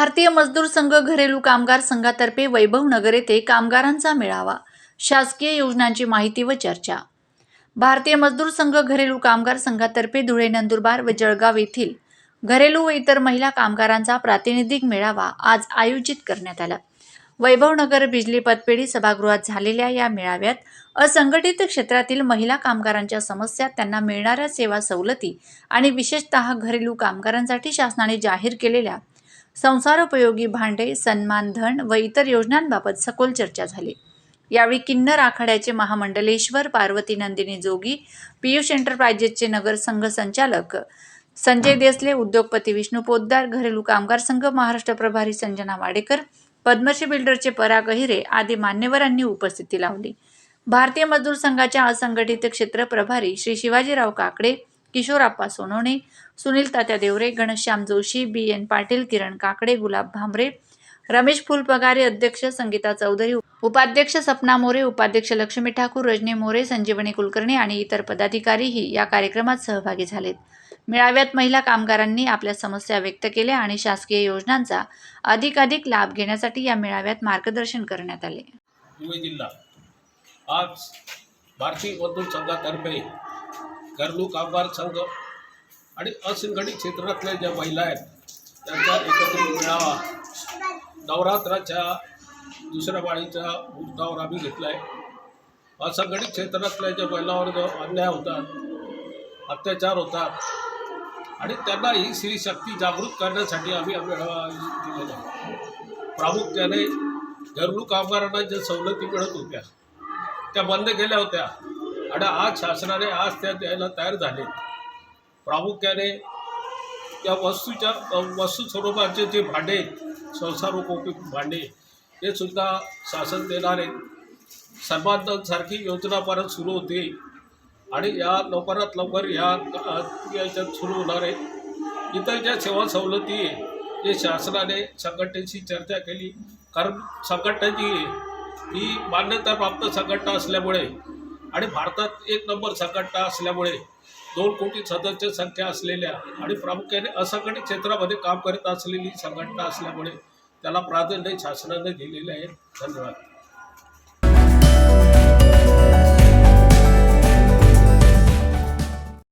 भारतीय मजदूर संघ घरेलू कामगार संघातर्फे वैभव नगर येथे कामगारांचा मेळावा शासकीय योजनांची माहिती व चर्चा. भारतीय मजदूर संघ घरेलू कामगार संघातर्फे धुळे नंदुरबार व जळगाव येथील घरेलू व इतर महिला कामगारांचा प्रातिनिधिक मेळावा आज आयोजित करण्यात आला. वैभवनगर बिजली पतपेढी सभागृहात झालेल्या या मेळाव्यात असंघटित क्षेत्रातील महिला कामगारांच्या समस्या त्यांना मिळणाऱ्या सेवा सवलती आणि विशेषतः घरेलू कामगारांसाठी शासनाने जाहीर केलेल्या संसारोपयोगी भांडे सन्मान धन व इतर योजनांबाबत सखोल चर्चा झाली. यावेळी किन्नर आखाड्याचे महामंडलेश्वर पार्वती नंदिनी जोगी पियुष एंटरप्राइजेसचे नगर संघ संचालक संजय देसले उद्योगपती विष्णू पोद्दार घरेलू कामगार संघ महाराष्ट्र प्रभारी संजना वाडेकर पद्मश्री बिल्डरचे पराग अहिरे आदी मान्यवरांनी उपस्थिती लावली. भारतीय मजदूर संघाच्या असंघटित क्षेत्र प्रभारी श्री शिवाजीराव काकडे किशोरप्पा सोनवणे सुनील तात्या देवरे घनश्याम जोशी बी एन पाटील किरण काकडे गुलाब भांबरे रमेश फुलपगारे अध्यक्ष संगीता चौधरी उपाध्यक्ष सपना मोरे उपाध्यक्ष लक्ष्मी ठाकूर रजनी मोरे संजीवनी कुलकर्णी आणि इतर पदाधिकारीही या कार्यक्रमात सहभागी झालेत. मेळाव्यात महिला कामगारांनी आपल्या समस्या व्यक्त केल्या आणि शासकीय योजनांचा अधिकाधिक लाभ घेण्यासाठी या मेळाव्यात मार्गदर्शन करण्यात आले. जिल्हा. आज भारतीय मजदूर संघातर्फे घरलू कामगार संघ आणि असंघटित क्षेत्रातल्या ज्या महिला आहेत त्यांचा एकत्रित मेळावा नवरात्राच्या दुसऱ्या बाळीच्या मुहूर्तावर आम्ही घेतला आहे असंघटित क्षेत्रातल्या ज्या महिलांवर जो अन्याय होतात अत्याचार होतात आणि त्यांना ही स्त्री शक्ती जागृत करण्यासाठी आम्ही मेळावा दिलेला आहे. प्रामुख्याने घरलू कामगारांना ज्या सवलती मिळत होत्या त्या बंद केल्या होत्या. आणि आज शासनाने आज त्या द्यायला तयार झाले. प्रामुख्याने त्या वस्तूच्या वस्तू स्वरूपाचे जे भांडे संसारोपयोगी भांडे हे सुद्धा शासन देणार. आहे सन्मानसारखी योजना परत सुरू होते. आणि या लवकरात लवकर या याच्यात सुरू होणार आहे. इतर ज्या सेवा सवलती आहे जे शासनाने संघटनेशी चर्चा केली. कारण संघटना जी आहे ही मान्यताप्राप्त संघटना असल्यामुळे आणि भारतात एक नंबर संघटना असल्यामुळे दोन कोटी सदस्य संख्या असलेल्या आणि प्रामुख्याने असंघटित क्षेत्रामध्ये काम करत असलेली संघटना असल्यामुळे त्याला प्राधान्य शासनाने दिलेले आहे. धन्यवाद.